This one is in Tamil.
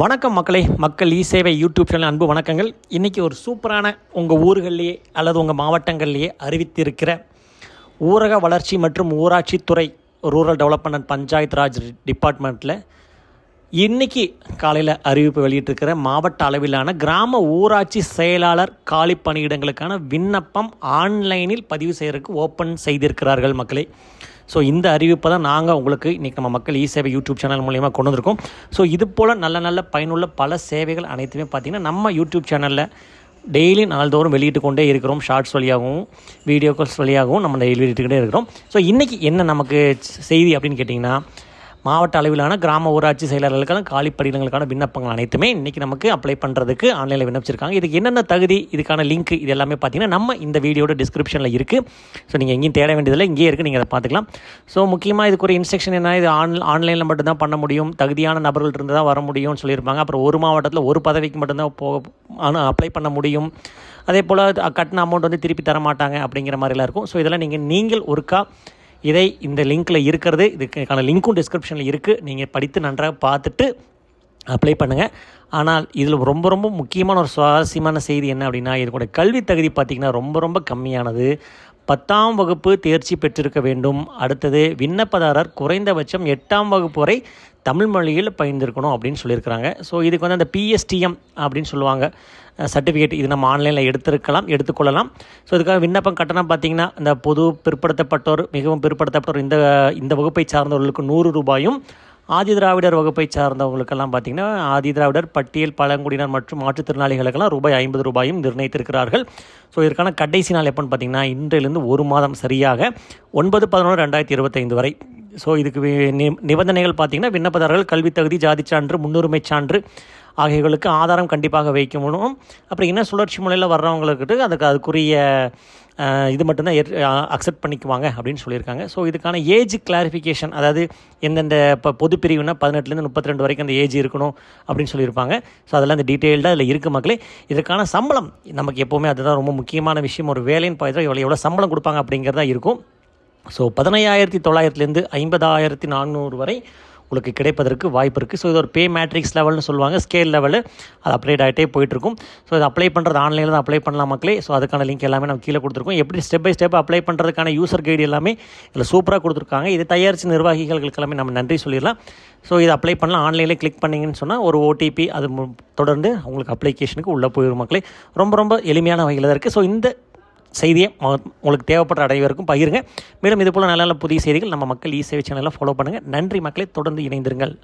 வணக்கம் மக்களே மக்கள் இ சேவை யூடியூப் சேனல் அன்பு வணக்கங்கள். இன்றைக்கி ஒரு சூப்பரான உங்கள் ஊர்கள்லேயே அல்லது உங்கள் மாவட்டங்கள்லேயே அறிவித்திருக்கிற ஊரக வளர்ச்சி மற்றும் ஊராட்சித்துறை ரூரல் டெவலப்மெண்ட் பஞ்சாயத்து ராஜ் டிபார்ட்மெண்ட்டில் இன்னைக்கு காலையில் அறிவிப்பு வெளியிட்டிருக்கிற மாவட்ட அளவிலான கிராம ஊராட்சி செயலாளர் காலி பணியிடங்களுக்கான விண்ணப்பம் ஆன்லைனில் பதிவு செய்கிறதுக்கு ஓப்பன் செய்திருக்கிறார்கள் மக்களே. ஸோ இந்த அறிவிப்பை தான் நாங்கள் உங்களுக்கு இன்றைக்கி நம்ம மக்கள் இ சேவை யூடியூப் சேனல் மூலயமா கொண்டு வந்திருக்கோம். ஸோ இது போல் நல்ல நல்ல பயனுள்ள பல சேவைகள் அனைத்துமே பார்த்திங்கன்னா நம்ம யூடியூப் சேனலில் டெய்லி நாள்தோறும் வெளியிட்டு கொண்டே இருக்கிறோம். ஷார்ட்ஸ் வழியாகவும் வீடியோ கால்ஸ் வழியாகவும் நம்ம டெய்லி வெளியிட்டுக்கிட்டே இருக்கிறோம். ஸோ இன்றைக்கி என்ன நமக்கு செய்தி அப்படின்னு கேட்டிங்கன்னா மாவட்ட அளவிலான கிராம ஊராட்சி செயலாளர்களுக்கான காலி பணியிடங்களுக்கான விண்ணப்பங்கள் அனைத்துமே இன்றைக்கி நமக்கு அப்ளை பண்ணுறதுக்கு ஆன்லைனில் விண்ணப்பிச்சிருக்காங்க. இதுக்கு என்னென்ன தகுதி இதுக்கான லிங்க் இது எல்லாமே பார்த்தீங்கன்னா நம்ம இந்த வீடியோட டிஸ்கிரிப்ஷனில் இருக்குது ஸோ நீங்கள் எங்கேயும் தேட வேண்டியதில்லை இங்கேயே இருக்குது நீங்கள் அதை பார்த்துக்கலாம் ஸோ முக்கியமாக இதுக்கு ஒரு இன்ஸ்ட்ரக்ஷன் என்ன இது ஆன் ஆன்லைனில் மட்டும்தான் பண்ண முடியும். தகுதியான நபர்கள் இருந்து தான் வர முடியும்னு சொல்லியிருப்பாங்க. அப்புறம் ஒரு மாவட்டத்தில் ஒரு பதவிக்கு மட்டும்தான் போக அப்ளை பண்ண முடியும். அதே போல் கட்டின அமௌண்ட் வந்து திருப்பி தர மாட்டாங்க அப்படிங்கிற மாதிரிலாம் இருக்கும். ஸோ இதெல்லாம் நீங்கள் நீங்கள் ஒருக்கா இதை இந்த லிங்க்கில் இருக்கிறது இதுக்கான லிங்க்கும் டிஸ்கிரிப்ஷனில் இருக்குது நீங்கள் படித்து நன்றாக பார்த்துட்டு அப்ளை பண்ணுங்கள் ஆனால் இதில் ரொம்ப ரொம்ப முக்கியமான ஒரு சுவாரஸ்யமான செய்தி என்ன அப்படின்னா இதனுடைய கல்வி தகுதி பார்த்திங்கன்னா ரொம்ப ரொம்ப கம்மியானது. பத்தாம் வகுப்பு தேர்ச்சி பெற்றிருக்க வேண்டும். அடுத்தது விண்ணப்பதாரர் குறைந்தபட்சம் எட்டாம் வகுப்பு வரை தமிழ் மொழியில் பயிர்ந்திருக்கணும் அப்படின்னு சொல்லியிருக்கிறாங்க. ஸோ இதுக்கு வந்து அந்த பிஎஸ்டிஎம் அப்படின்னு சொல்லுவாங்க. சர்டிஃபிகேட் இது நம்ம ஆன்லைனில் எடுத்திருக்கலாம் எடுத்துக்கொள்ளலாம். ஸோ இதுக்காக விண்ணப்பம் கட்டணம் பார்த்திங்கன்னா இந்த பொது பிற்படுத்தப்பட்டோர் மிகவும் பிற்படுத்தப்பட்டோர் இந்த இந்த வகுப்பை சார்ந்தவர்களுக்கு நூறு ரூபாயும் ஆதி திராவிடர் வகுப்பை சார்ந்தவங்களுக்கெல்லாம் பார்த்திங்கன்னா ஆதி திராவிடர் பட்டியல் பழங்குடியினர் மற்றும் மாற்றுத்திறனாளிகளுக்கெல்லாம் ரூபாய் ஐம்பது ரூபாயும் நிர்ணயித்திருக்கிறார்கள். ஸோ இதற்கான கடைசி நாள் எப்போன்னு பார்த்திங்கன்னா இன்றிலிருந்து ஒரு மாதம் சரியாக ஒன்பது பதினொன்று ரெண்டாயிரத்தி இருபத்தைந்து வரை. ஸோ இதுக்கு நிபந்தனைகள் பார்த்திங்கன்னா விண்ணப்பதாரர்கள் கல்வி தகுதி ஜாதி சான்று முன்னுரிமை சான்று ஆகியவர்களுக்கு ஆதாரம் கண்டிப்பாக வைக்கணும். அப்புறம் என்ன சுழற்சி முறையில் வர்றவங்களுக்கு அதுக்கு அதுக்குரிய இது மட்டும்தான் அக்செப்ட் பண்ணிக்குவாங்க அப்படின்னு சொல்லியிருக்காங்க. ஸோ இதுக்கான ஏஜ் கிளாரிஃபிகேஷன் அதாவது எந்தெந்த இப்போ பொது பிரிவுனா பதினெட்டுலேருந்து முப்பத்தி ரெண்டு வரைக்கும் அந்த ஏஜ் இருக்கணும் அப்படின்னு சொல்லியிருப்பாங்க. ஸோ அதெல்லாம் அந்த டீட்டெயில்டாக அதில் இருக்குது மக்களே. இதற்கான சம்பளம் நமக்கு எப்போவுமே அதுதான் ரொம்ப முக்கியமான விஷயம். ஒரு வேலைன்னு பார்த்தா எவ்வளோ எவ்வளோ சம்பளம் கொடுப்பாங்க அப்படிங்கிறதா இருக்கும். ஸோ பதினையாயிரத்தி தொள்ளாயிரத்துலேருந்து ஐம்பதாயிரத்தி நானூறு வரை உங்களுக்கு கிடைப்பதற்கு வாய்ப்பு இருக்குது ஸோ இது ஒரு பே மேட்ரிக்ஸ் லெவல்னு சொல்லுவாங்க. ஸ்கேல் லெவலு அது அப்டேட் ஆகிட்டே போயிட்டுருக்கும். ஸோ இது அப்ளை பண்ணுறது ஆன்லைனில் தான் அப்ளை பண்ணலாம் மக்களே. ஸோ அதுக்கான லிங்க் எல்லாமே நம்ம கீழே கொடுத்துருக்கோம். எப்படி ஸ்டெப் பை ஸ்டெப் அப்ளை பண்ணுறதுக்கான யூசர் கைடு எல்லாமே இதில் சூப்பராக கொடுத்துருக்காங்க. இது தயாரித்து நிர்வாகிகளுக்கு எல்லாமே நம்ம நன்றி சொல்லிடலாம். ஸோ இதை அப்ளை பண்ணலாம். ஆன்லைனில் கிளிக் பண்ணிங்கன்னு சொன்னால் ஒரு ஓடிபி அது தொடர்ந்து உங்களுக்கு அப்ளிகேஷனுக்கு உள்ளே போயிடும் மக்களே. ரொம்ப ரொம்ப எளிமையான வகையில் தான் இருக்குது ஸோ இந்த செய்தியை உங்களுக்கு தேவைப்படுற அனைவருக்கும் பகிருங்க. மேலும் இதுபோல் நல்ல நல்ல புதிய செய்திகள் நம்ம மக்கள் இ சேவை சேனலில் ஃபாலோ பண்ணுங்கள் நன்றி மக்களை தொடர்ந்து இணைந்திருங்கள்.